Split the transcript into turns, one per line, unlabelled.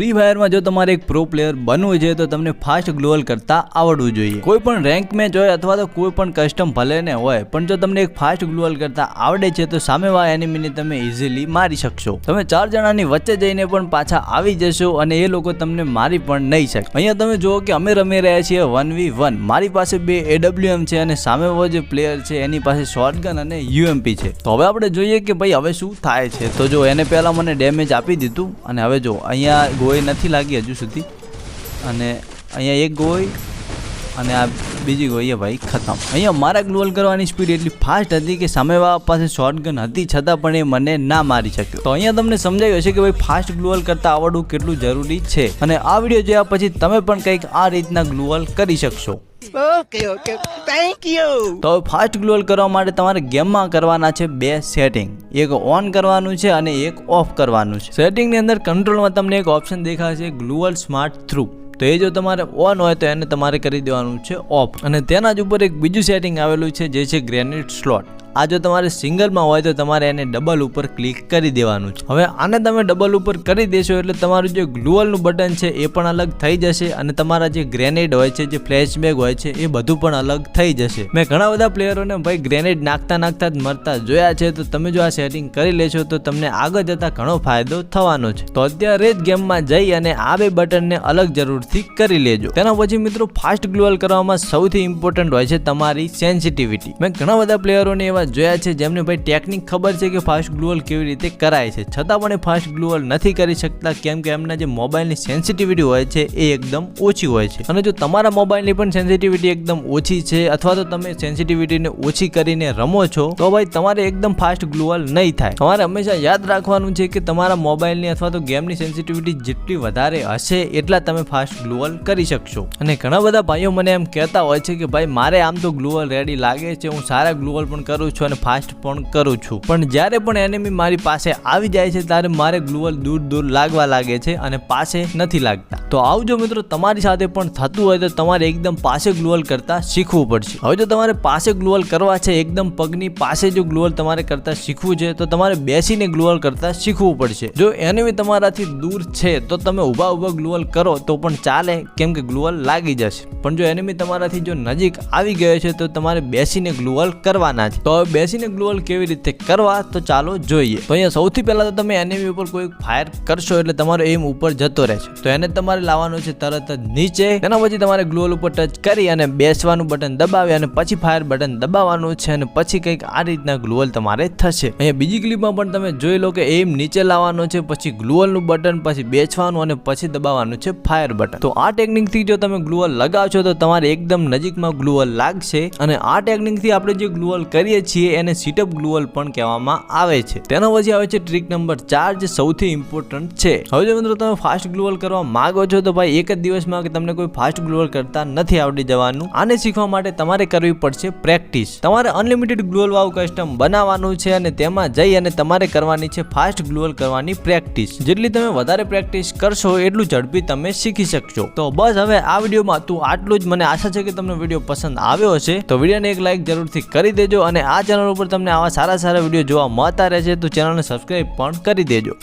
Free ફાયરમાં જો તમારે એક પ્રો પ્લેયર બનવું છે, તો તમને ફાસ્ટ ગ્લોઅલ કરતાં આવડવું જોઈએ. કોઈ પણ રેન્ક મેચ હોય અથવા તો કોઈ પણ કસ્ટમ ભલે ને હોય, પણ જો તમને એક ફાસ્ટ ગ્લોઅલ કરતાં આવડે છે, તો સામેવાળા એનિમીને તમે ઇઝીલી મારી શકશો. તમે ચાર જણાની વચ્ચે જઈને પણ પાછા આવી જશો અને એ લોકો તમને મારી પણ નહીં શકે અહીંયા તમે જુઓ કે અમે રમી રહ્યા છીએ વન વી વન મારી પાસે બે એડબ્લ્યુએમ છે અને સામેવાળો જે પ્લેયર છે, એની પાસે શોર્ટગન અને યુએમપી છે. તો હવે આપણે જોઈએ કે ભાઈ હવે શું થાય છે. તો જો એને પહેલાં મને ડેમેજ આપી દીધું અને હવે જો અહીંયા ગોળી નથી લાગી હજુ સુધી. અને અહીંયા એક ગોળી અને આ બીજી ગોળી ભાઈ ખતમ. અહીંયા મારા ગ્લોઅલ કરવાની સ્પીડ એટલી ફાસ્ટ હતી કે સામેવાળા પાસે શોર્ટગન હતી છતાં પણ એ મને ના મારી શક્યો. તો અહીંયા તમને સમજાયું હશે કે ભાઈ ફાસ્ટ ગ્લોઅલ કરતાં આવડવું કેટલું જરૂરી છે. અને આ વીડિયો જોયા પછી તમે પણ કંઈક આ રીતના ગ્લોઅલ કરી શકશો.
Okay, ઓકે થેન્ક યુ
તો ફાસ્ટ ગ્લોઅલ કરવા માટે તમારે ગેમમાં કરવાના છે બે સેટિંગ એક ઓન કરવાનું છે અને એક ઓફ કરવાનું છે. સેટિંગની અંદર કંટ્રોલમાં તમને એક ઓપ્શન દેખાશે ગ્લુઅલ સ્માર્ટ થ્રુ તો એ જો તમારે ઓન હોય તો એને તમારે કરી દેવાનું છે ઓફ. અને તેના જ ઉપર એક બીજું સેટિંગ આવેલું છે, જે છે ગ્રેનેડ સ્લોટ આ જો તમારે સિંગલમાં હોય તો તમારે એને ડબલ ઉપર ક્લિક કરી દેવાનું છે. હવે આને તમે ડબલ ઉપર કરી દેશો એટલે તમારું જે ગ્લુઅલનું બટન છે એ પણ અલગ થઈ જશે અને તમારા જે ગ્રેનેડ હોય છે, જે ફ્લેશબેક હોય છે એ બધું પણ અલગ થઈ જશે. મેં ઘણા બધા પ્લેયરોને ભાઈ ગ્રેનેડ નાખતા નાખતા જ મરતા જોયા છે, તો તમે જો આ સેટિંગ કરી લેશો તો તમને આગળ જતા ઘણો ફાયદો થવાનો છે. તો અત્યારે જ ગેમમાં જઈ અને આ બે બટનને અલગ જરૂરથી કરી લેજો. તેના પછી મિત્રો ફાસ્ટ ગ્લુઅલ કરવામાં સૌથી ઇમ્પોર્ટન્ટ હોય છે તમારી સેન્સિટિવિટી મેં ઘણા બધા પ્લેયરોને એવા જોયા છે, જેમને ભાઈ ટેકનિક ખબર છે કે ફાસ્ટ ગ્લુઅલ કેવી રીતે કરાય છે. છતાં પણ એ ફાસ્ટ ગ્લુઅલ નથી કરી શકતા, કેમ કે એમના જે મોબાઈલની સેન્સિટિવિટી હોય છે એ એકદમ ઓછી હોય છે. અને જો તમારા મોબાઈલની પણ સેન્સિટિવિટી એકદમ ઓછી છે, અથવા તો તમે સેન્સિટિવિટીને ઓછી કરીને રમો છો, તો ભાઈ તમારે એકદમ ફાસ્ટ ગ્લુઅલ નહીં થાય. તમારે હંમેશા યાદ રાખવાનું છે કે તમારા મોબાઈલની અથવા તો ગેમની સેન્સિટિવિટી જેટલી વધારે હશે, એટલા તમે ફાસ્ટ ગ્લુઅલ કરી શકશો. અને ઘણા બધા ભાઈઓ મને એમ કહેતા હોય છે કે, ભાઈ, મારે આમ તો ગ્લુઅલ રેડી લાગે છે, હું સારા ગ્લુઅલ પણ કરું છું અને ફાસ્ટ પણ કરું છું. પણ જ્યારે પણ એનિમી મારી પાસે આવી જાય છે, ત્યારે મારે ગ્લુઅલ દૂર દૂર લાગવા લાગે છે અને પાસે નથી લાગતા. તો આવજો મિત્રો, તમારી સાથે પણ થતું હોય તો તમારે એકદમ પાસે ગ્લુઅલ કરતા શીખવું પડશે. હવે જો તમારે પાસે ગ્લુઅલ કરવા છે, એકદમ પગની પાસે જો ગ્લુઅલ તમારે કરતા શીખવું છે, તો તમારે બેસીને ગ્લુઅલ કરતા શીખવું પડશે. જો એનિમી તમારાથી દૂર છે, તો તમે ઊભા ઊભા ગ્લુઅલ કરો, તો પણ ચાલે કેમ કે ગ્લુઅલ લાગી જશે. પણ જો એનિમી તમારાથી જો નજીક આવી ગયો છે, તો તમારે બેસીને ગ્લુઅલ કરવાના છે. તો હવે બેસીને ગ્લોઅલ કેવી રીતે કરવા તો ચાલો જોઈએ. તો અહીંયા સૌથી પહેલાં તો તમે એનિમી ઉપર કોઈ ફાયર કરશો એટલે તમારો એમ ઉપર જતો રહેશે તો એને તમારે લાવવાનું છે તરત જ નીચે. તેના પછી તમારે ગ્લોઅલ ઉપર ટચ કરી અને બેસવાનું બટન દબાવી અને પછી ફાયર બટન દબાવવાનું છે અને પછી કંઈક આ રીતના ગ્લોઅલ તમારે થશે. અહીંયા બીજી ક્લિપમાં પણ તમે જોઈ લો કે એમ નીચે લાવવાનો છે, પછી ગ્લુઅલનું બટન, પછી બેસવાનું અને પછી દબાવવાનું છે ફાયર બટન. તો આ ટેકનિકથી જો તમે ગ્લુઅલ લગાવશો તો તમારે એકદમ નજીકમાં ગ્લુઅલ લાગશે. અને આ ટેકનિકથી આપણે જે ગ્લુઅલ કરીએ છીએ એને સીટઅપ ગ્લુઅલ પણ કહેવામાં આવે છે. તેના પછી આવે છે ટ્રીક નંબર ચાર, જે સૌથી ઇમ્પોર્ટન્ટ છે. હવે જો મિત્રો તમે ફાસ્ટ ગ્લુઅલ કરવા માંગો છો, તો ભાઈ એક જ દિવસમાં કે તમને કોઈ ફાસ્ટ ગ્લુઅલ કરતા નથી આવડી જવાનું. આને શીખવા માટે તમારે કરવી પડશે પ્રેક્ટિસ તમારે અનલિમિટેડ ગ્લુઅલ વાવ કસ્ટમ બનાવવાનું છે અને તેમાં જઈ અને તમારે કરવાની છે ફાસ્ટ ગ્લુઅલ કરવાની પ્રેક્ટિસ જેટલી તમે વધારે પ્રેક્ટિસ કરશો, એટલું ઝડપી તમે શીખી શકશો. તો બસ હવે આ વિડીયોમાં તું આટલું જ. મને આશા છે કે તમને વીડિયો પસંદ આવ્યો હશે. તો વિડીયોને એક લાઇક જરૂરથી કરી દેજો અને આ ચેનલ ઉપર તમને આવા સારા સારા વીડિયો જોવા મળતા રહેશે તો ચેનલને સબસ્ક્રાઈબ પણ કરી દેજો.